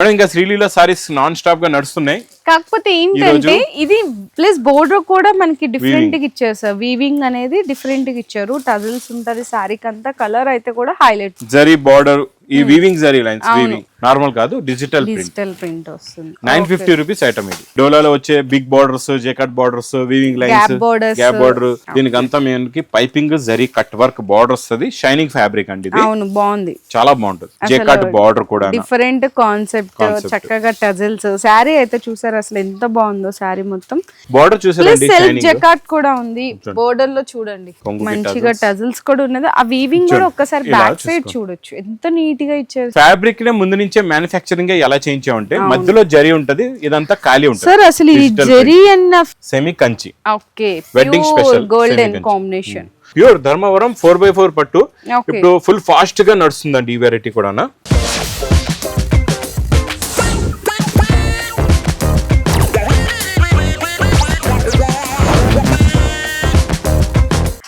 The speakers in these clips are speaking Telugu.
మేడం ఇంకా శ్రీలీల సారీస్ నాన్ స్టాప్గా నడుస్తున్నాయి. కాకపోతే ఏంటంటే ఇది ప్లస్ బోర్డర్ కూడా మనకి డిఫరెంట్గా ఇచ్చారు సార్ వీవింగ్ అనేది డిఫరెంట్గా ఇచ్చారు. టజల్స్ ఉంటది శారీకి అంతా కలర్ అయితే కూడా హైలైట్ జరీ బార్డర్ ఈ weaving zari lines weaving normal కాదు డిజిటల్ ప్రింట్ డిజిటల్ ప్రింట్ వస్తుంది. నైన్ ఫిఫ్టీ రూపీస్ ఐటమ్ ఇది. డోలాలో వచ్చే big borders jacquard borders weaving lines. Gap border దీనికి అంతా మనకి piping zari cut work border వస్తుంది షైనింగ్ ఫ్యాబ్రిక్ అండి ఇది. అవును బాగుంది. చాలా బాగుంటుంది. జెకట్ బార్డర్ కూడా డిఫరెంట్ కాన్సెప్ట్ చక్కగా టజల్స్ శారీ అయితే చూసారు అసలు ఎంత బాగుందో శారీ మొత్తం. బార్డర్ చూసారండి సెల్ఫ్ జకాట్ కూడా ఉంది. బోర్డర్లో చూడండి. మంచిగా టజల్స్ కూడా ఉన్నది. ఆ వీవింగ్ కూడా ఒక్కసారి బ్యాక్ సైడ్ చూడొచ్చు. ఎంత నీట్ గా ఇచ్చారు ఫ్యాబ్రిక్ నే ముందు నుంచే మ్యానుఫ్యాక్చరింగ్ ఎలా చేయించామంటే మధ్యలో జరీ ఉంటది ఇదంతా ఖాళీ ఉంటుంది. సార్ అసలు ఈ జెరీ అన్న semi Kanchi. Okay Wedding special, golden. Combination pure Dharmavaram four by four పట్టు. ఇప్పుడు ఫుల్ ఫాస్ట్గా నడుస్తుందండి ఈ వెరైటీ కూడా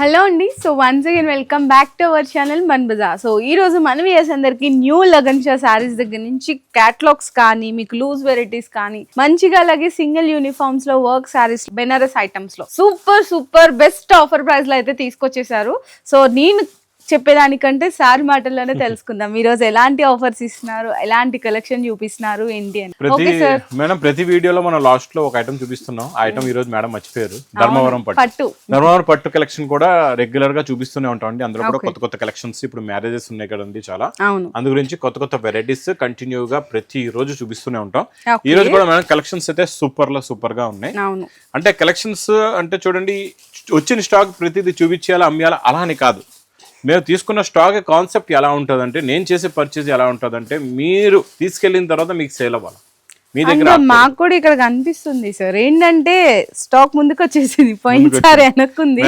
హలో అండి. So once again welcome back to our channel Mann బజార్ సో ఈ రోజు మన వ్యూయర్స్ అందరికి న్యూ లగన్షా శారీస్ దగ్గర నుంచి క్యాట్లాగ్స్ కానీ మీకు లూజ్ వెరైటీస్ కానీ మంచిగా అలాగే సింగిల్ యూనిఫామ్స్లో వర్క్ శారీస్ బెనారస్ ఐటమ్స్లో. సూపర్ సూపర్ బెస్ట్ ఆఫర్ ప్రైస్లో అయితే తీసుకొచ్చేసారు. సో నేను చెప్పేదానికంటే సార్ మాటల్లోనే తెలుసుకుందాం. ఈ రోజు ఎలాంటి ఆఫర్స్ ఇస్తున్నారు? ఎలాంటి కలెక్షన్ చూపిస్తున్నారు? ఏంటి అని. ప్రతి మేడం ప్రతి వీడియోలో మనం లాస్ట్లో ఒక ఐటమ్ చూపిస్తున్నాం. ఆ ఐటమ్ ఈ రోజు మేడం మర్చిపోయారు. ధర్మవరం పట్టు. పట్టు. ధర్మవరం పట్టు కలెక్షన్ కూడా రెగ్యులర్గా చూపిస్తూనే ఉంటాం అండి. అందులో కూడా కొత్త కొత్త కలెక్షన్స్ ఇప్పుడు మ్యారేజెస్ ఉన్నాయి కదండి చాలా. అందు గురించి కొత్త కొత్త వెరైటీస్ కంటిన్యూ గా ప్రతి రోజు చూపిస్తూనే ఉంటాం. ఈ రోజు కూడా మేడం కలెక్షన్స్ అయితే సూపర్లో సూపర్గా ఉన్నాయి. అంటే కలెక్షన్స్ అంటే చూడండి వచ్చిన స్టాక్ ప్రతిదీ చూపించేయాలా అమ్మేయాలా? అలా అని కాదు. మేము తీసుకున్న స్టాక్ కాన్సెప్ట్ ఎలా ఉంటుందంటే నేను చేసే పర్చేజ్ ఎలా ఉంటుందంటే మీరు తీసుకెళ్ళిన తర్వాత మీకు సేల్ అవ్వాలి. మీ దగ్గర మాకు కూడా ఇక్కడ కనిపిస్తుంది సార్. ఏంటంటే స్టాక్ ముందుకు వచ్చేసింది పోయినసారి వెనక్కుంది.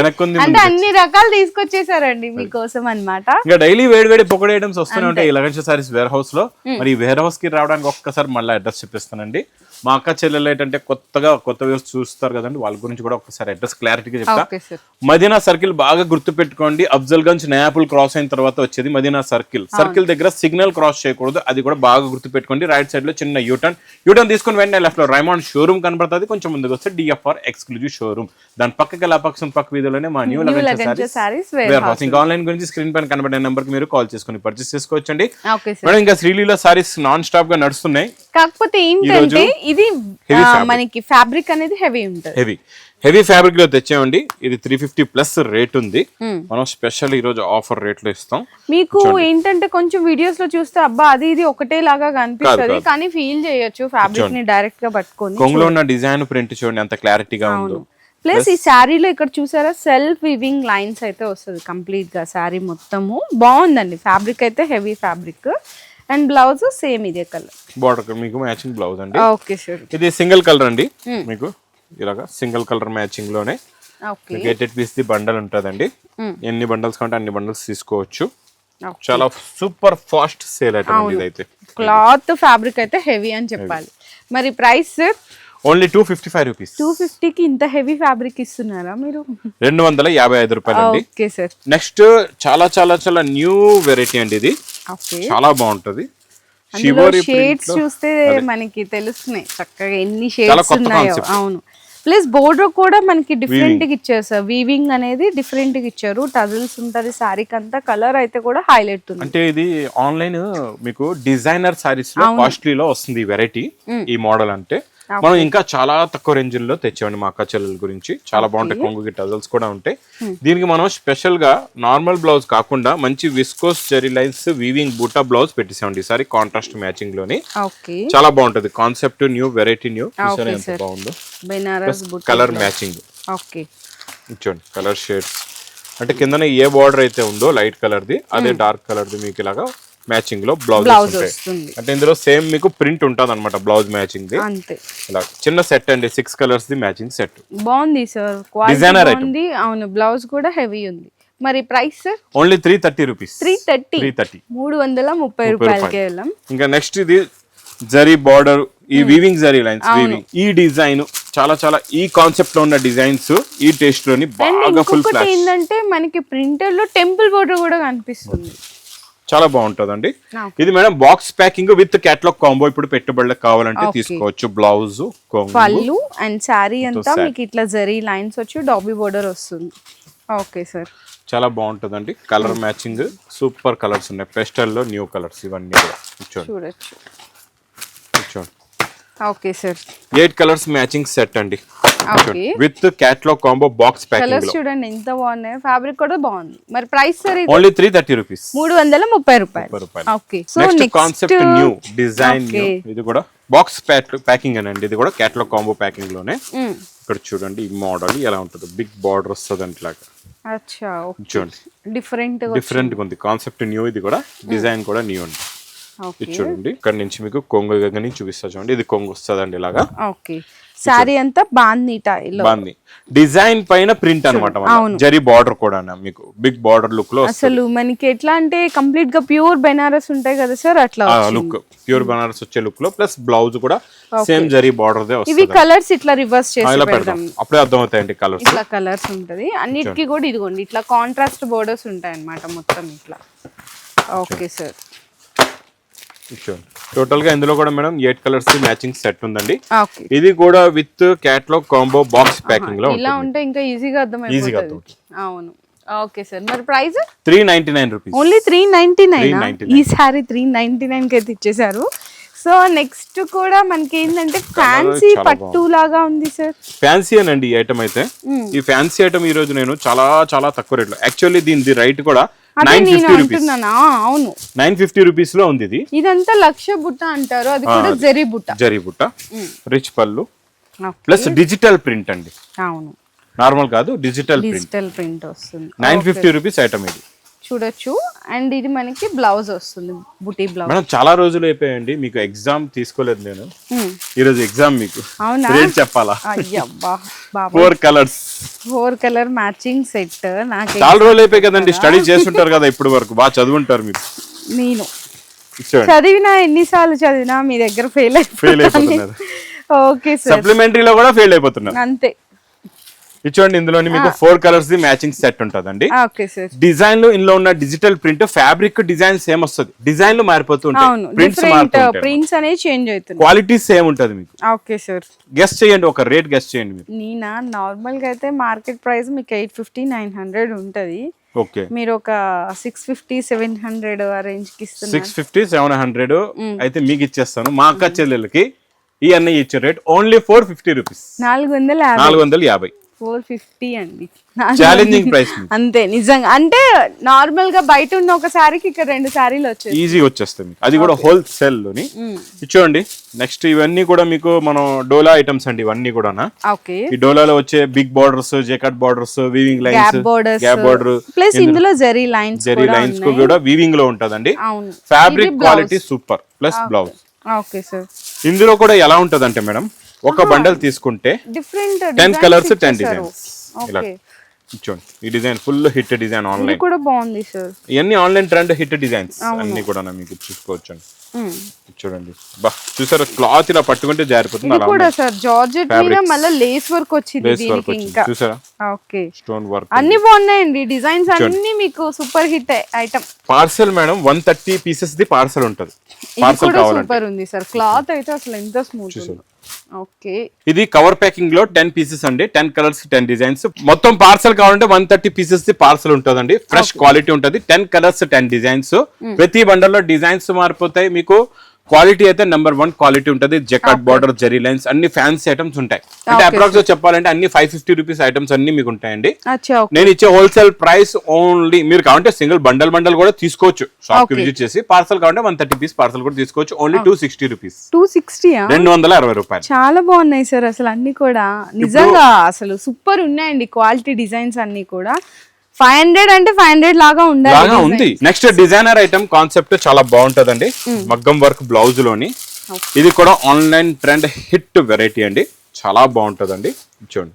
అంటే అన్ని రకాలు తీసుకొచ్చేసారండి మీకోసం అన్నమాట. ఇంకా డైలీ వేడి వేడి పొగడి ఐటమ్స్ వస్తూనే ఉంటాయి. ఈ లగన్స్ సారీస్ వేర్ హౌస్లో మరి వేర్ హౌస్కి రావడానికి ఒక్కసారి మళ్ళీ అడ్రస్ చెప్పిస్తానండి. మా అక్క చెల్లెలు ఏంటంటే కొత్తగా కొత్త వ్యూస్ చూస్తారు కదండి వాళ్ళ గురించి కూడా ఒకసారి అడ్రస్ క్లారిటీగా చెప్తా. మదీనా సర్కిల్ బాగా గుర్తు పెట్టుకోండి అఫ్జల్ గంజ్ నయాపుల్ క్రాస్ అయిన తర్వాత వచ్చేది మదీనా సర్కిల్. సర్కిల్ దగ్గర సిగ్నల్ క్రాస్ చేయకూడదు అది కూడా బాగా గుర్తు పెట్టుకోండి రైట్ సైడ్లో చిన్న యూటర్న్. యూటర్న్ తీసుకుని వెంటనే లెఫ్ట్లో రైమాండ్ షోరూమ్ కనబడుతుంది కొంచెం ముందుకు వస్తే డిఎఫ్ఆర్ ఎక్స్క్లూజివ్ షోరూమ్ దాని పక్కకి పక్షం పక్క వీధిలోనే మా న్యూ వేర్ హౌస్ ఇంకా ఆన్లైన్ గురించి స్క్రీన్ పైన కనబడే నెంబర్కి మీరు కాల్ చేసుకుని పర్చేస్ చేసుకోవచ్చండి. మేడం ఇంకా శ్రీలీల సారీస్ నాన్ స్టాప్గా నడుస్తున్నాయి. కాకపోతే ఏంటంటే ఇది. మనకి ఫ్యాబ్రిక్ అనేది హెవీ ఉంటుంది. హెవీ హెవీ ఫ్యాబ్రిక్లో తెచ్చామండి. ఇది త్రీ ఫిఫ్టీ ప్లస్ రేట్ ఉంది. మనం స్పెషల్ ఈ రోజు ఆఫర్ రేట్లో ఇస్తాం. మీకు ఏంటంటే కొంచెం వీడియోస్లో చూస్తే అబ్బా అది ఇది ఒకటే లాగా కనిపిస్తది. కానీ ఫీల్ చేయొచ్చు. ఫ్యాబ్రిక్ని డైరెక్ట్గా పట్టుకొని కొంగులో ఉన్న డిజైన్ ప్రింట్ చూడండి ఎంత క్లారిటీగా ఉందో. ప్లస్ ఈ శారీలో ఇక్కడ చూసారా? సెల్ఫ్ వివింగ్ లైన్స్ అయితే వస్తుంది కంప్లీట్గా శారీ మొత్తము. బాగుందండి. ఫ్యాబ్రిక్ అయితే heavy fabric and blouse same ఇదే కలర్. బార్డర్ మీకు మ్యాచింగ్ బ్లౌజ్ అండి. ఓకే సార్ ఇది సింగిల్ కలర్ అండి. మీకు ఇలాగా సింగిల్ కలర్ మ్యాచింగ్లోనే ఎయిట్ పీస్ ది బండల్ ఉంటుందండి. ఎన్ని బండల్స్ కంటే అన్ని బండల్స్ తీసుకోవచ్చు. చాలా సూపర్ ఫాస్ట్ సేల్ ఐటమ్ ఇదైతే. క్లాత్ ఫ్యాబ్రిక్ అయితే హెవీ అని చెప్పాలి. మరి price only two fifty five rupees two ఫిఫ్టీకి ఇంత హెవీ ఫ్యాబ్రిక్ ఇస్తున్నారా మీరు? రెండు వందల యాభై ఐదు రూపాయలు అండి ఓకే సార్ నెక్స్ట్ చాలా చాలా చాలా న్యూ వెరైటీ అండి ఇది. చాలా బాగుంటది. షేడ్స్ చూస్తే మనకి తెలుస్తున్నాయి. చక్కగా ఎన్ని షేడ్స్ ఉన్నాయో. అవును. ప్లస్ బోర్డర్ కూడా మనకి డిఫరెంట్గా ఇచ్చారు సార్ వీవింగ్ అనేది డిఫరెంట్గా ఇచ్చారు. టజల్స్ ఉంటది శారీకి అంతా కలర్ అయితే కూడా హైలైట్ ఉంది. అంటే ఇది ఆన్లైన్ మీకు డిజైనర్ సారీస్లో కాస్ట్లీలో వస్తుంది ఈ వెరైటీ ఈ మోడల్ అంటే. మనం ఇంకా చాలా తక్కువ రేంజ్లో తెచ్చామండి మా అక్క చెల్లెల గురించి. చాలా బాగుంటాయి కొంగు టజల్స్ కూడా ఉంటాయి. దీనికి మనం స్పెషల్గా నార్మల్ బ్లౌజ్ కాకుండా మంచి విస్కోస్ జెరీ లైన్స్ వీవింగ్ బూటా బ్లౌజ్ పెట్టేసామండి ఈసారి కాంట్రాస్ట్ మ్యాచింగ్లోని చాలా బాగుంటది. Concept new variety new. ఎంత బాగుందో. బుట్ట కలర్ మ్యాచింగ్ ఓకే చూడండి కలర్ షేడ్స్ అంటే కిందన ఏ బార్డర్ అయితే ఉందో లైట్ కలర్ ది అదే డార్క్ కలర్ ది మీకు ఇలాగా మ్యాచింగ్లో బ్లౌజ్ వస్తుంది. అంటే ఇందులో సేమ్ మీకు ప్రింట్ ఉంటుంది అనమాట బ్లౌజ్ మ్యాచింగ్ ది అంతే. ఇలా చిన్న సెట్ అండి six colours the matching set. బాగుంది సార్ item. బాగుంది. అవును బ్లౌజ్ కూడా హెవీ ఉంది. మరి price sir? Only three thirty rupees. Three thirty? Three thirty. మూడు వందల ముప్పై రూపాయలకి కేవలం ఇంకా నెక్స్ట్ ఇది జరీ బార్డర్ ఈ వీవింగ్ జరీ లైన్స్ వీవింగ్ ఈ డిజైన్ చాలా చాలా ఈ కాన్సెప్ట్లో ఉన్న డిజైన్స్ ఈ టేస్ట్లోని బాగా ఫుల్ ఏంటంటే మనకి ప్రింటర్లో టెంపుల్ బోర్డర్ కూడా కనిపిస్తుంది. చాలా బాగుంటదండి. ఇది madam box packing with catalogue combo ఇప్పుడు పెట్టుబడులకు కావాలంటే తీసుకోవచ్చు. బ్లౌజ్ పళ్ళు అండ్ శారీ అంతా. మీకు ఇట్లా జరీ లైన్స్ వచ్చి డాబీ బోర్డర్ వస్తుంది. ఓకే సార్ చాలా బాగుంటదండి. కలర్ మ్యాచింగ్ సూపర్ కలర్స్ ఉన్నాయి. పెస్టల్లో న్యూ కలర్స్ ఇవన్నీ కూడా. చూడండి. Okay sir eight colours matching set అండి. With catalogue combo box packing colours చూడండి ఎంత బాగున్నాయి. ఫ్యాబ్రిక్ కూడా బాగుంది. మరి price sir only three thirty rupees మూడు వందల ముప్పై రూపాయలు. Okay so concept new design. ఇది కూడా బాక్స్ ప్యాకింగ్ అనండి. ఇది కూడా క్యాట్లాగ్ కాంబో ప్యాకింగ్లోనే. ఇక్కడ చూడండి ఈ మోడల్ ఎలా ఉంటుంది. బిగ్ బార్డర్ వస్తుంది అచ్చా చూడండి. డిఫరెంట్ డిఫరెంట్ ఉంది. కాన్సెప్ట్ న్యూ ఇది కూడా. డిజైన్ కూడా న్యూ అండి ఇది చూడండి. ఇక్కడ నుంచి మీకు కొంగు దగ్గర నుంచి చూపిస్తా చూడండి. ఇది కొంగు వస్తుందండి ఇలాగా. ఓకే శారీ అంతా బాంది బాగుంది డిజైన్ పైన ప్రింట్ అనమాట జరీ బార్డర్ కూడా మీకు. బిగ్ బార్డర్ లుక్లో అసలు మనకి ఎట్లా అంటే కంప్లీట్గా ప్యూర్ బెనారస్ ఉంటాయి కదా సార్ అట్లా లుక్. ప్యూర్ బనారస్ వచ్చే లుక్లో ప్లస్ బ్లౌజ్ కూడా సేమ్ జరీ బార్డర్ దే ఇవి కలర్స్ ఇట్లా రివర్స్ చేసి పెడతాం అప్పుడే అర్థమవుతాయండి కలర్స్. ఇట్లా కలర్స్ ఉంటది. అన్నిటికీ కూడా ఇదిగోండి ఇట్లా కాంట్రాస్ట్ బోర్డర్స్ ఉంటాయి అన్నమాట మొత్తం ఇట్లా. ఓకే సార్ టోటల్గా ఇందులో కూడా madam eight colours matching set ఉందండి. ఓకే ఇది కూడా విత్ క్యాట్లాగ్ కాంబో బాక్స్ ప్యాకింగ్లో ఇలా ఉంటే ఇంకా ఈజీగా ఈజీగా అర్థమైపోతుంది. అవును. ఓకే సార్ మరి price three ninety nine rupees only three ninety nine 399. ఈ సారీ త్రీ నైన్టీ నైన్కి అయితే ఇచ్చేసారు సో నెక్స్ట్ కూడా మనకి ఏంటంటే ఫ్యాన్సీ పట్టు లాగా ఉంది సార్ ఫ్యాన్సీ అనండి ఈ ఐటమ్ అయితే. ఈ ఫ్యాన్సీ ఐటమ్ ఈ రోజు నేను చాలా చాలా తక్కువ రేట్లో యాక్చువల్లీ దీని రైట్ కూడా నైన్ నేను ఫిఫ్టీ రూపీస్ అంటున్నానా అవును. నైన్ ఫిఫ్టీ రూపీస్లో ఉంది ఇది. ఇదంతా లక్ష బుట్ట అంటారు. అది కూడా జరీ బుట్ట. జరీ బుట్ట. రిచ్ పళ్ళు. ప్లస్ డిజిటల్ ప్రింట్ అండి. అవును. నార్మల్ కాదు డిజిటల్ ప్రింట్ డిజిటల్ ప్రింట్ వస్తుంది. నైన్ ఫిఫ్టీ రూపీస్ ఐటమ్ ఇది. చూడొచ్చు. అండ్ ఇది మనకి బ్లౌజ్ వస్తుంది బుటీ బ్లౌజ్. మేడం చాలా రోజులు అయిపోయాయండి. మీకు ఎగ్జామ్ తీసుకోలేదు నేను. ఈ రోజు ఎగ్జామ్ మీకు. అవునా? చెప్పాలా? Four colours four colour matching set నాకు చాలా రోజులు అయిపోయాయి కదండి. స్టడీ చేస్తుంటారు కదా ఇప్పటి వరకు. బాగా చదువుంటారు మీరు. నేను. చదివినా ఎన్నిసార్లు చదివినా మీ దగ్గర ఫెయిల్ ఫెయిల్ అయిపోయింది అయిపోతున్నారు. ఓకే సార్ సప్లిమెంటరీలో కూడా ఫెయిల్ అయిపోతున్నారు. అంతే. ఇచ్చోండి ఇందులోని మీకు four colours the matching set ఉంటుందండి. డిజైన్లో ఇందులో ఉన్న digital print fabric design same వస్తుంది. డిజైన్లో మారిపోతూ ఉంటాయి. ప్రింట్స్ ప్రింట్స్ అనేవి చేంజ్ క్వాలిటీ సేమ్ ఉంటది మీకు. ఓకే సార్ గెస్ట్ చేయండి ఒక రేట్ గెస్ట్ చేయండి మీరు. నేనా? నార్మల్గా అయితే మార్కెట్ ప్రైస్ మీకు ఎయిట్ ఫిఫ్టీ నైన్ హండ్రెడ్ ఉంటది. ఓకే మీరు ఒక సిక్స్ ఫిఫ్టీ సెవెన్ హండ్రెడ్ ఆ రేంజ్కి సిక్స్ ఫిఫ్టీ సెవెన్ హండ్రెడ్ అయితే మీకు ఇచ్చేస్తాను. మా అక్క చెల్లెలకి ఈ అన్నయ్య ఇచ్చే rate only four fifty rupees నాలుగు వందల నాలుగు వందల యాభై. ఫోర్ ఫిఫ్టీ అండి. ఛాలెంజింగ్ ప్రైస్ అంతే నిజంగా. అంటే నార్మల్గా బయట ఉన్న ఒక శారీకి ఇక్కడ రెండు శారీలు వచ్చాయి ఈజీ వచ్చేస్తాయి మీకు. అది కూడా హోల్సేల్లోని. ఇచ్చోండి నెక్స్ట్ ఇవన్నీ కూడా మీకు మనం డోలా ఐటమ్స్ అండి ఇవన్నీ కూడా ఓకే ఈ డోలాలో వచ్చే big borders jacquard borders weaving lines gap border plus ఇందులో జరీ లైన్స్ జెరీ లైన్స్ కూడా వీవింగ్లో ఉంటదండి. Fabric quality super plus blouse okay sir ఇందులో కూడా ఎలా ఉంటదంటే మేడం ఒక బండల్ తీసుకుంటే different ten colours ten designs ఇలా చూడండి. ఈ design full hit design online కూడా బాగుంది సార్ ఇవన్నీ ఆన్లైన్ ట్రెండ్ హిట్ డిజైన్స్. అన్ని కూడా మీకు చూసుకోవచ్చు చూడండి. బా చూసారా? క్లాత్ ఇలా పట్టుకుంటే జారిపోతుంది. అలా కూడా సార్ జార్జెట్ మీద మళ్ళీ లేస్ వర్క్ వచ్చింది దీనికి ఇంకా. చూసారా? ఓకే స్టోన్ వర్క్ అన్ని బాగున్నాయండి. డిజైన్స్ అన్ని మీకు super hit item parcel madam one thirty pieces the parcel ఉంటది. పార్సల్ కూడా కావాలంటే. సూపర్ ఉంది సార్ క్లాత్ అయితే అసలు ఎంత స్మూత్ ఓకే. ఇది కవర్ ప్యాకింగ్లో టెన్ పీసెస్ అండి. Ten colours ten designs. మొత్తం పార్సల్ కావాలంటే వన్ థర్టీ పీసెస్ పార్సల్ ఉంటుందండి. ఫ్రెష్ క్వాలిటీ ఉంటది. Ten colours ten designs. ప్రతి బండల్లో డిజైన్స్ మారిపోతాయి. మీకు క్వాలిటీ అయితే నెంబర్ వన్ క్వాలిటీ ఉంటది. జెకట్ బార్డర్ జెరీ లైన్స్ అన్ని ఫ్యాన్సీ ఐటమ్స్ ఉంటాయి. అంటే అప్రాక్స్ చెప్పాలంటే అన్ని ఫైవ్ ఫిఫ్టీ రూపీస్ ఐటమ్స్ అన్ని మీకు ఉంటాయండి. నేను ఇచ్చే హోల్సేల్ ప్రైస్ ఓన్లీ మీరు కావాలంటే సింగిల్ బండల్ బండల్ కూడా తీసుకోవచ్చు. షాప్కి. విజిట్ చేసి పార్సల్ కావాలంటే వన్ థర్టీ పీస్ పార్సల్ కూడా తీసుకోవచ్చు. Only two sixty rupees two సిక్స్టీయా రెండు వందల అరవై రూపాయలు. చాలా బాగున్నాయి సార్ అసలు అన్ని కూడా. నిజంగా అసలు సూపర్ ఉన్నాయండి క్వాలిటీ డిజైన్స్ అన్ని కూడా. ఫైవ్ హండ్రెడ్ అంటే ఫైవ్ హండ్రెడ్ లాగా ఉండాలి. లాగా ఉంది. నెక్స్ట్ డిజైనర్ ఐటమ్ కాన్సెప్ట్ చాలా బాగుంటదండి. మగ్గం వర్క్ బ్లౌజ్లోని. ఇది కూడా ఆన్లైన్ ట్రెండ్ హిట్ వెరైటీ అండి. చాలా బాగుంటదండి. చూడండి.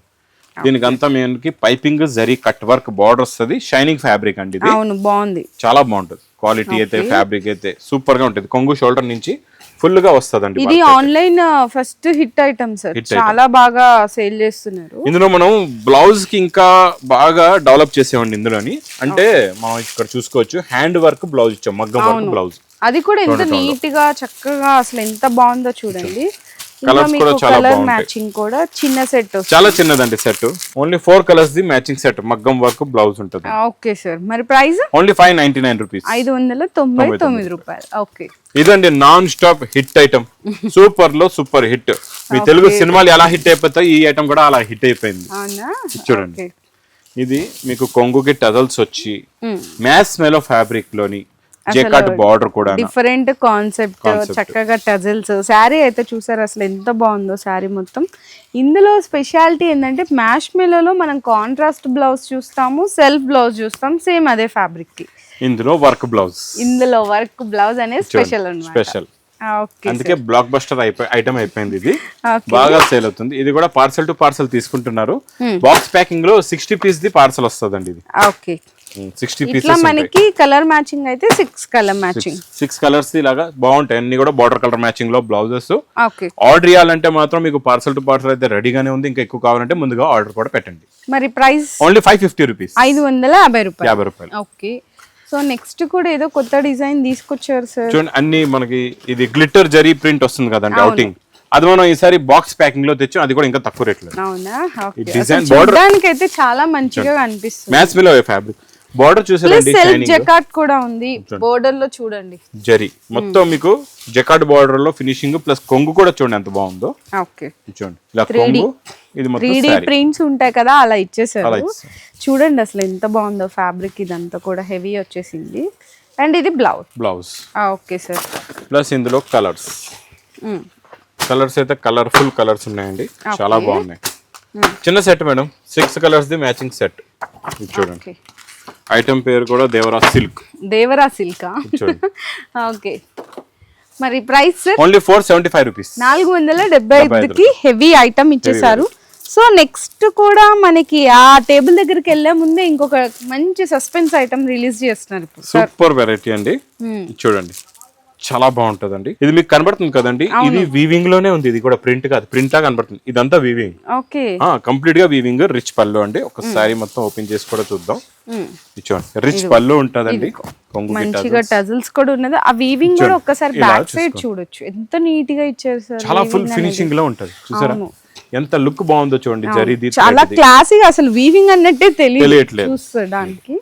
దీనికి అంతా మనకి piping zari cut work border వస్తుంది. షైనింగ్ ఫ్యాబ్రిక్ అండి ఇది. అవును బాగుంది. చాలా బాగుంటుంది. క్వాలిటీ అయితే ఫ్యాబ్రిక్ అయితే సూపర్గా ఉంటుంది. కొంగు షోల్డర్ నుంచి ఫుల్గా వస్తుందండి ఇది online first hit item sir. చాలా బాగా సేల్ చేస్తున్నారు. ఇందులో మనం బ్లౌజ్కి ఇంకా బాగా డెవలప్ చేసామండి ఇందులోని. అంటే మనం ఇక్కడ చూసుకోవచ్చు హ్యాండ్ వర్క్ బ్లౌజ్ ఇచ్చాం మగ్గం వర్క్ బ్లౌజ్. అది కూడా ఎంత నీట్గా చక్కగా అసలు ఎంత బాగుందో చూడండి. మీకు కూడా చాలా. మ్యాచింగ్ కూడా చిన్న సెట్ చాలా చిన్నదండి set only four colours the matching set మగ్గం వర్క్ బ్లౌజ్ ఉంటుంది. ఓకే సార్ మరి price only five ninety nine rupees ఐదు వందల తొంభై తొమ్మిది రూపాయలు. ఓకే ఇదండి నాన్ స్టాప్ హిట్ ఐటమ్ సూపర్లో సూపర్ హిట్ మీ తెలుగు సినిమాలు ఎలా హిట్ అయిపోతాయి ఈ ఐటమ్ కూడా అలా హిట్ అయిపోయింది. అవునా? చూడండి. ఇది మీకు కొంగుకి టజల్స్ వచ్చి మ్యాథ్స్ మెలో ఫ్యాబ్రిక్లోని జెకాట్ బార్డర్ కూడా డిఫరెంట్ కాన్సెప్ట్ చక్కగా టజల్స్ శారీ అయితే చూసారు? అసలు ఎంత బాగుందో శారీ మొత్తం. ఇందులో స్పెషాలిటీ ఏంటంటే మ్యాష్ మెలోలో మనం కాంట్రాస్ట్ బ్లౌజ్ చూస్తాము సెల్ఫ్ బ్లౌజ్ చూస్తాం సేమ్ అదే ఫ్యాబ్రిక్కి. ఇందులో వర్క్ బ్లౌజ్ ఇందులో వర్క్ బ్లౌజ్ అనేది స్పెషల్ స్పెషల్ అందుకే బ్లాక్ బస్టర్ అయిపోయి ఐటమ్ అయిపోయింది ఇది. బాగా సేల్ అవుతుంది. ఇది కూడా పార్సల్ టు పార్సల్ తీసుకుంటున్నారు. బాక్స్ ప్యాకింగ్లో సిక్స్టీ పీస్ ది పార్సల్ వస్తుందండి ఇది. ఓకే సిక్స్టీ ఇట్లా మనకి కలర్ మ్యాచింగ్ అయితే six colour matching six colours ఇలాగా బాగుంటాయి. అన్ని కూడా బార్డర్ కలర్ మ్యాచింగ్లో బ్లౌజెస్ ఆర్డర్ చేయాలంటే మాత్రం మీకు పార్సల్ టు పార్సల్ అయితే రెడీగానే ఉంది. ఇంకా ఎక్కువ కావాలంటే ముందుగా ఆర్డర్ కూడా పెట్టండి. మరి price only five fifty rupees ఐదు వందల యాభై రూపాయలు. యాభై రూపాయలు. ఓకే సో నెక్స్ట్ కూడా ఏదో కొత్త డిజైన్ తీసుకొచ్చారు సార్ చూడండి అన్ని మనకి ఇది గ్లిటర్ జరీ ప్రింట్ వస్తుంది కదండి అవుటింగ్ అది మనం ఈసారి బాక్స్ ప్యాకింగ్లో తెచ్చాం. అది కూడా ఇంకా తక్కువ రేట్లో అవునా? అసలు చూడడానికి అయితే చాలా మంచిగా కనిపిస్తుంది. మ్యాథ్స్ మిలో ఫ్యాబ్రిక్ బార్డర్ చూసారండి సెల్ఫ్ జకాట్ కూడా ఉంది. బోర్డర్లో చూడండి. జరీ. మొత్తం మీకు జకాట్ బార్డర్లో ఫినిషింగ్ ప్లస్ కొంగు కూడా చూడండి ఎంత బాగుందో. ఓకే. చూడండి. ఇలా కొంగు ఇది మొత్తం ప్రింట్స్ ఉంటాయి కదా అలా ఇచ్చేసారు. చూడండి అసలు ఎంత బాగుందో ఫ్యాబ్రిక్ ఇదంతా కూడా. హెవీ వచ్చేసింది. అండ్ ఇది blouse blouse okay sir. Plus ఇందులో కలర్స్ కలర్స్ అయితే కలర్ఫుల్ కలర్స్ ఉన్నాయండి. చాలా బాగున్నాయి. చిన్న set madam. Six colours the matching set చూడండి. ఐటమ్ పేరు కూడా దేవరా సిల్క్. దేవరా సిల్కా? ఓకే. మరి price only four seventy five rupees నాలుగు వందల డెబ్బై ఐదుకి హెవీ ఐటమ్ ఇచ్చేసారు సో నెక్స్ట్ కూడా మనకి ఆ టేబుల్ దగ్గరికి వెళ్ళే ముందే ఇంకొక మంచి సస్పెన్స్ ఐటమ్ రిలీజ్ చేస్తున్నారు సూపర్ వెరైటీ అండి. ఇది చూడండి. చాలా బాగుంటదండి. ఇది మీకు కనబడుతుంది కదండి? ఇది వీవింగ్లోనే ఉంది. ఇది కూడా ప్రింట్ కాదు. ప్రింట్గా కనబడుతుంది. ఇదంతా వీవింగ్ ఓకే. కంప్లీట్గా వీవింగ్ రిచ్ పళ్ళు అండి. ఒకసారి మొత్తం ఓపెన్ చేసి కూడా చూద్దాం. చూడండి. రిచ్ పళ్ళు ఉంటదండి. మంచిగా టజల్స్ కూడా ఉన్నది. ఆ వీవింగ్ కూడా ఒక్కసారి బ్యాక్ సైడ్ చూడొచ్చు. ఎంత నీట్గా ఇచ్చారు సార్ చాలా ఫుల్ ఫినిషింగ్లో ఉంటది. చూసారా? ఎంత లుక్ బాగుందో చూడండి. జరీది చాలా క్లాసిక్ అసలు వీవింగ్ అన్నట్టే తెలియట్లేదు. చూసడానికి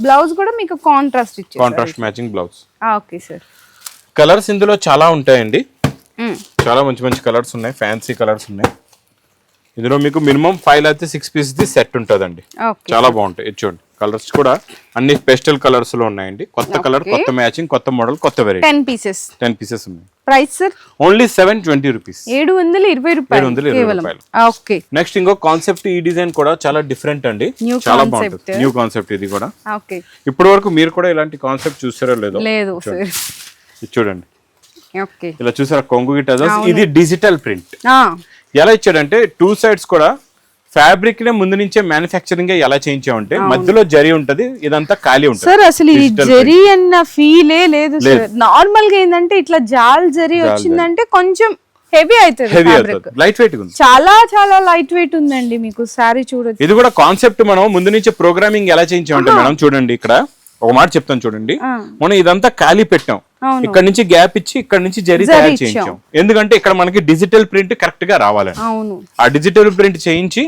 బ్లౌజ్ కూడా మీకు కాంట్రాస్ట్ ఇచ్చారు contrast matching blouse okay sir. Colours ఇందులో చాలా ఉంటాయండి. చాలా మంచి మంచి కలర్స్ ఉన్నాయి. ఫ్యాన్సీ కలర్స్ ఉన్నాయి. ఇందులో మీకు మినిమం ఫైవ్ అయితే సిక్స్ పీస్ ది సెట్ ఉంటుందండి. చాలా బాగుంటాయి. చూడండి. కలర్స్ కూడా అన్ని పెస్టల్ కలర్స్లో ఉన్నాయండి. కొత్త కలర్ కొత్త మ్యాచింగ్ కొత్త మోడల్ కొత్త variety ten pieces ten pieces ఉన్నాయి. Price sir only seven twenty rupees ఏడు వందల ఇరవై రూపాయలు. వందల ఇరవై కేవలం. రూపాయలు. ఓకే. నెక్స్ట్ ఇంకో కాన్సెప్ట్ ఈ డిజైన్ కూడా చాలా డిఫరెంట్ అండి. చాలా. బాగుంటుంది. న్యూ కాన్సెప్ట్ ఇది కూడా. ఓకే. ఇప్పటి వరకు మీరు కూడా ఇలాంటి కాన్సెప్ట్ చూసారో లేదో లేదు ఇది చూడండి. ఓకే. ఇలా చూసారా కొంగు గిట్ట ఇది డిజిటల్ ప్రింట్ ఎలా ఇచ్చాడంటే టూ సైడ్స్ కూడా ఫ్యాబ్రిక్ నే ముందు నుంచే మ్యానుఫ్యాక్చరింగ్ ఎలా చేయించామంటే మధ్యలో జరి ఉంటది ఇదంతా ఖాళీ ఉంటుంది. సార్ అసలు ఈ జరీ అన్న ఫీలే లేదు సార్. నార్మల్గా ఏంటంటే ఇట్లా జాల్ జరీ వచ్చిందంటే కొంచెం హెవీ అవుతుంది హెవీ ఫ్యాబ్రిక్ అవుతుంది. లైట్ వెయిట్ ఉంది. చాలా చాలా లైట్ వెయిట్ ఉందండి మీకు సారీ చూడొచ్చు. ఇది కూడా కాన్సెప్ట్ మనం ముందు నుంచే ప్రోగ్రామింగ్ ఎలా చేయించామంటే మేడం చూడండి ఇక్కడ. ఒక మాట చెప్తాను చూడండి. మనం ఇదంతా ఖాళీ పెట్టాం. ఇక్కడ నుంచి గ్యాప్ ఇచ్చి ఇక్కడ నుంచి జరి తయారు. చేయించాం. ఎందుకంటే ఇక్కడ మనకి డిజిటల్ ప్రింట్ కరెక్ట్గా రావాలని ఆ డిజిటల్ ప్రింట్ చేయించి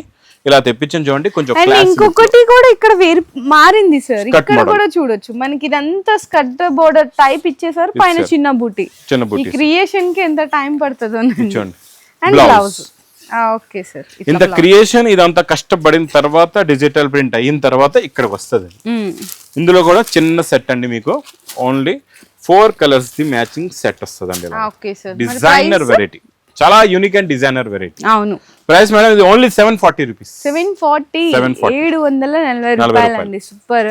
ఇలా తెప్పించాం చూడండి. కొంచెం ఇంకొకటి కూడా ఇక్కడ వేరు మారింది సార్ ఇక్కడ. కూడా చూడొచ్చు. మనకి ఇదంతా స్కర్ట్ బోర్డర్ టైప్ ఇచ్చేసారు పైన చిన్న బూటీ. చిన్న ఈ బుట్టి క్రియేషన్కి ఎంత టైం పడుతుందో చూడండి and Blouse. Blouse okay sir ఇంత క్రియేషన్ ఇదంతా కష్టపడిన తర్వాత డిజిటల్ ప్రింట్ అయిన తర్వాత ఇక్కడికి వస్తుంది ఇందులో కూడా చిన్న సెట్ అండి మీకు. Only four colours the matching set వస్తుంది అండి ఓకే సార్ డిజైనర్ వెరైటీ చాలా యూనిక్ అండ్ డిజైనర్ వెరైటీ అవును. ప్రైస్ మేడం ఇది only seven forty rupees seven forty 740. ఏడు వందల నలభై రూపాయలు. అండి సూపర్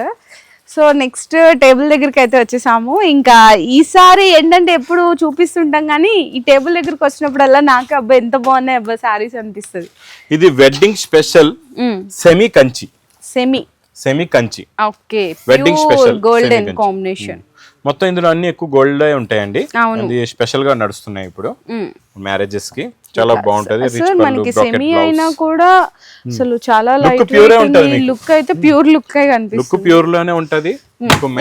సో నెక్స్ట్ టేబుల్ దగ్గరికి అయితే వచ్చేసాము. ఇంకా ఈసారి ఏంటంటే ఎప్పుడు చూపిస్తుంటాం కానీ ఈ టేబుల్ దగ్గరికి వచ్చినప్పుడల్లా నాకు అబ్బా ఎంత బాగున్నాయి అబ్బా శారీస్ అనిపిస్తుంది. ఇది wedding special semi Kanchi semi semi Kanchi okay wedding special golden combination మొత్తం ఇందులో అన్ని ఎక్కువ గోల్డ్ ఉంటాయండి. స్పెషల్గా నడుస్తున్నాయి ఇప్పుడు. మ్యారేజెస్కి చాలా బాగుంటది. మనకి సెమీ అయినా కూడా అసలు చాలా లైట్ మీకు. లుక్ అయితే ప్యూర్ లుక్ కనిపిస్తుంది. లుక్ ప్యూర్లోనే ఉంటది.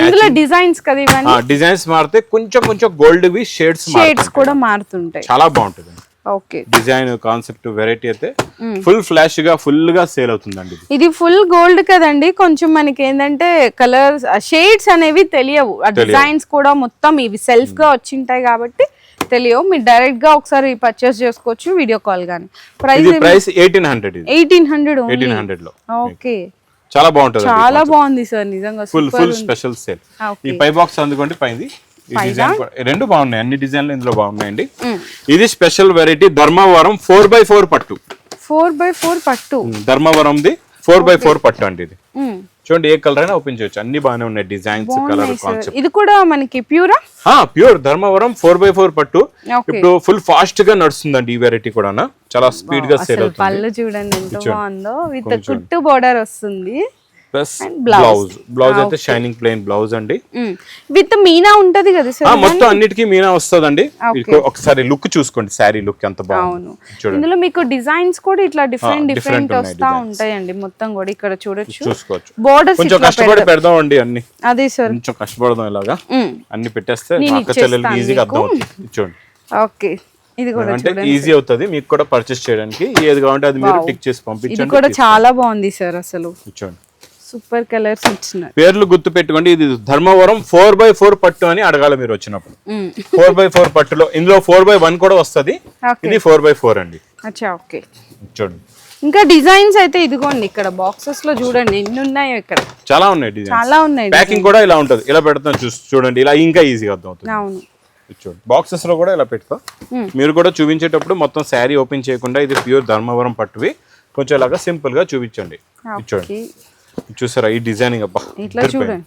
ఇందులో డిజైన్స్ కదా ఇవన్నీ? డిజైన్స్ మారితే కొంచెం కొంచెం గోల్డ్ వి షేడ్స్ షేడ్స్ కూడా మారుతుంటాయి. చాలా బాగుంటది డిజైన్ కాన్సెప్ట్ వెరైటీ అయితే ఫుల్ ఫ్లాష్గా ఫుల్గా సేల్ అవుతుందండి ఇది. ఫుల్ గోల్డ్ కదండి. కొంచెం మనకి ఏంటంటే కలర్స్ షేడ్స్ అనేవి తెలియవు. డిజైన్స్ కూడా మొత్తం ఇవి సెల్ఫ్గా వచ్చింటాయి కాబట్టి తెలియవు. మీరు డైరెక్ట్గా ఒకసారి పర్చేస్ చేసుకోవచ్చు వీడియో కాల్ గానీ. Price price eighteen hundred eighteen hundred eighteen హండ్రెడ్లో. ఓకే. చాలా బాగుంటది చాలా బాగుంది సార్ నిజంగా ఫుల్ ఫుల్ స్పెషల్ సేల్. ఈ పై బాక్స్ అందుకోండి పైది. రెండు బాగున్నాయి. అన్ని డిజైన్లు ఇందులో బాగున్నాయండి. ఇది special variety Dharmavaram four by four పట్టు. ఫోర్ బై ఫోర్ పట్టు. ధర్మవరంది ఫోర్ బై ఫోర్ పట్టు అండి ఇది. చూడండి ఏ కలర్ అయినా ఓపెన్ చేయొచ్చు. అన్ని బాగానే ఉన్నాయి డిజైన్స్ కలర్ కాన్సెప్ట్ ఇది కూడా మనకి ప్యూరా? Pure Dharmavaram four by four పట్టు. ఇప్పుడు ఫుల్ ఫాస్ట్గా నడుస్తుందండి ఈ వెరైటీ కూడా చాలా స్పీడ్గా సేల్ అవుతుంది. పళ్ళు చూడండి ఎంత బాగుందో. విత్ కుట్టు బోర్డర్ వస్తుంది. ప్లస్. బ్లౌజ్. బ్లౌజ్ అయితే షైనింగ్ ప్లెయిన్ బ్లౌజ్ అండి. విత్ మీనా ఉంటది కదా సార్? మొత్తం అన్నిటికీ మీనా వస్తుందండి. మీకు ఒకసారి లుక్ చూసుకోండి శారీ లుక్ ఎంత బాగుంది. ఇందులో మీకు డిజైన్స్ కూడా ఇట్లా డిఫరెంట్ different డిఫరెంట్ వస్తా ఉంటాయండి మొత్తం కూడా ఇక్కడ చూడొచ్చు. చూసుకోవచ్చు. బోర్డర్స్ కొంచెం కష్టపడి పెడదాం. అండి అన్ని. అదే సార్. కొంచెం కష్టపడదాం ఇలాగా. అన్ని పెట్టేస్తే అక్క ఇచ్చేస్తాను ఈజీగా. అర్థం అవుతుంది. ఇది చూడండి. ఓకే ఇది కూడా అంటే ఈజీ అవుతుంది. మీకు కూడా పర్చేస్ చేయడానికి. ఏది కావాలంటే అది మీరు టిక్ చేసి ఇది పంపించండి. కూడా చాలా బాగుంది సార్ అసలు. చూడండి. సూపర్ కలర్స్ ఇచ్చినారు. పేర్లు గుర్తు పెట్టుకోండి ఇది ధర్మవరం ఫోర్ బై ఫోర్ పట్టు అని అడగాలి మీరు వచ్చినప్పుడు. ఫోర్ బై ఫోర్ పట్టులో ఇందులో ఫోర్ బై వన్ కూడా వస్తది. ఇది ఫోర్ బై ఫోర్ అండి. అచ్చా ఓకే. చూడండి. ఇంకా డిజైన్స్ అయితే ఇదిగోండి ఇక్కడ బాక్సెస్లో చూడండి ఎన్ని ఉన్నాయో ఇక్కడ. చాలా ఉన్నాయి డిజైన్ చాలా ఉన్నాయి ప్యాకింగ్ కూడా ఇలా ఉంటది. ఇలా పెడతాం చూసి చూడండి ఇలా ఇంకా ఈజీగా అర్థం అవుతుంది అవును. చూడండి. బాక్సెస్లో కూడా ఇలా పెడతా మీరు కూడా చూపించేటప్పుడు మొత్తం శారీ ఓపెన్ చేయకుండా ఇది ప్యూర్ ధర్మవరం పట్టువి. కొంచెం ఇలాగా సింపుల్గా చూపించండి చూడండి. చూసారా ఈ డిజైనింగ్ అబ్బా ఇట్లా చూడండి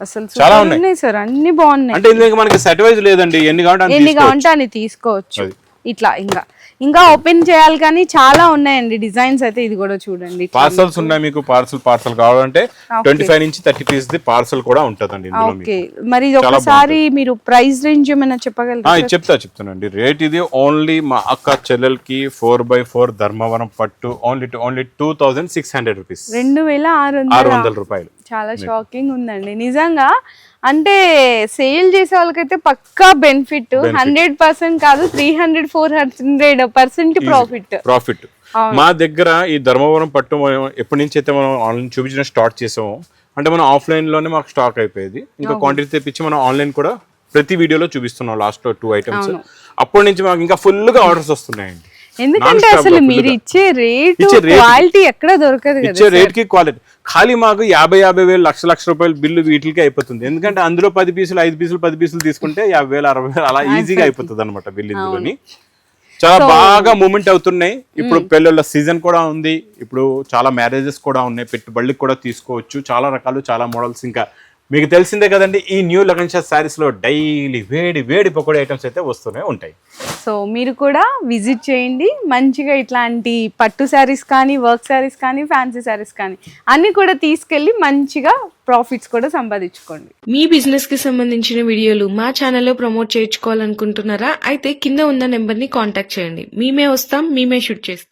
అసలు చాలా ఉన్నాయి. సార్ అన్ని బాగున్నాయి అంటే ఇందులో మనకి సెటివైజ్ లేదండి ఎన్ని కావాలంటే ఎన్ని. కావాలంటే అని తీసుకోవచ్చు. ఇట్లా ఇంకా. ఇంకా ఓపెన్ చేయాలి కానీ చాలా ఉన్నాయండి. డిజైన్స్ అయితే ఇది కూడా చూడండి. పార్సల్స్ ఉన్నాయి మీకు పార్సల్ పార్సల్ కావాలంటే ట్వంటీ ఫైవ్ నుంచి థర్టీ పీస్ ది పార్సల్ కూడా ఉంటుందండి ఓకే మరి ఇది ఒకసారి మీరు ప్రైస్ రేంజ్ ఏమైనా చెప్పగలరా ఇది చెప్తా చెప్తానండి రేట్ ఇది ఓన్లీ మా అక్క చెల్లెలకి ఫోర్ బై ఫోర్ ధర్మవరం పట్టు only only two thousand six hundred rupees రెండు వేల ఆరు వందల రూపాయలు. చాలా షాకింగ్ ఉందండి. నిజంగా అంటే సేల్ చేసే వాళ్ళకైతే పక్కా బెనిఫిట్ హండ్రెడ్ పర్సెంట్ కాదు three hundred four hundred percent profit profit మా దగ్గర ఈ ధర్మవరం పట్టు ఎప్పటి నుంచి అయితే మనం ఆన్లైన్ చూపించడం స్టార్ట్ చేసామో అంటే మనం ఆఫ్లైన్లోనే మాకు స్టాక్ అయిపోయేది. ఇంకా క్వాంటిటీ తెప్పించి మనం ఆన్లైన్ కూడా ప్రతి వీడియోలో చూపిస్తున్నాం లాస్ట్లో టూ ఐటమ్స్ అప్పటి నుంచి మాకు ఇంకా ఫుల్గా ఆర్డర్స్ వస్తున్నాయండి. ఎందుకంటే అసలు మీరు. ఇచ్చే రేట్ క్వాలిటీ ఎక్కడ దొరకదు కదా ఇచ్చే రేట్కి క్వాలిటీ ఖాళీ మాకు యాభై యాభై వేలు లక్ష లక్ష రూపాయలు బిల్లు వీటికి అయిపోతుంది. ఎందుకంటే అందులో పది పీసులు ఐదు పీసులు పది పీసులు తీసుకుంటే యాభై వేలు అరవై వేలు అలా ఈజీగా అయిపోతుంది అనమాట బిల్ ఇందులోని. చాలా బాగా మూమెంట్ అవుతున్నాయి. ఇప్పుడు పెళ్ళిళ్ళ సీజన్ కూడా ఉంది. ఇప్పుడు చాలా మ్యారేజెస్ కూడా ఉన్నాయి. పెట్టుబడులకు కూడా తీసుకోవచ్చు. చాలా రకాలు చాలా మోడల్స్ ఇంకా మీకు తెలిసిందే కదండి ఈ న్యూ లగన్ షా శారీస్లో డైలీ వేడి వేడి పకోడీ ఐటమ్స్ అయితే వస్తూనే ఉంటాయి. సో మీరు కూడా విజిట్ చేయండి. మంచిగా ఇట్లాంటి పట్టు శారీస్ కానీ వర్క్ శారీస్ కానీ ఫ్యాన్సీ శారీస్ కానీ అన్ని కూడా తీసుకెళ్ళి మంచిగా ప్రాఫిట్స్ కూడా సంపాదించుకోండి. మీ బిజినెస్కి సంబంధించిన వీడియోలు మా ఛానల్లో ప్రమోట్ చేయించుకోవాలనుకుంటున్నారా? అయితే కింద ఉన్న నెంబర్ని కాంటాక్ట్ చేయండి. మేమే వస్తాం మేమే షూట్ చేస్తాం.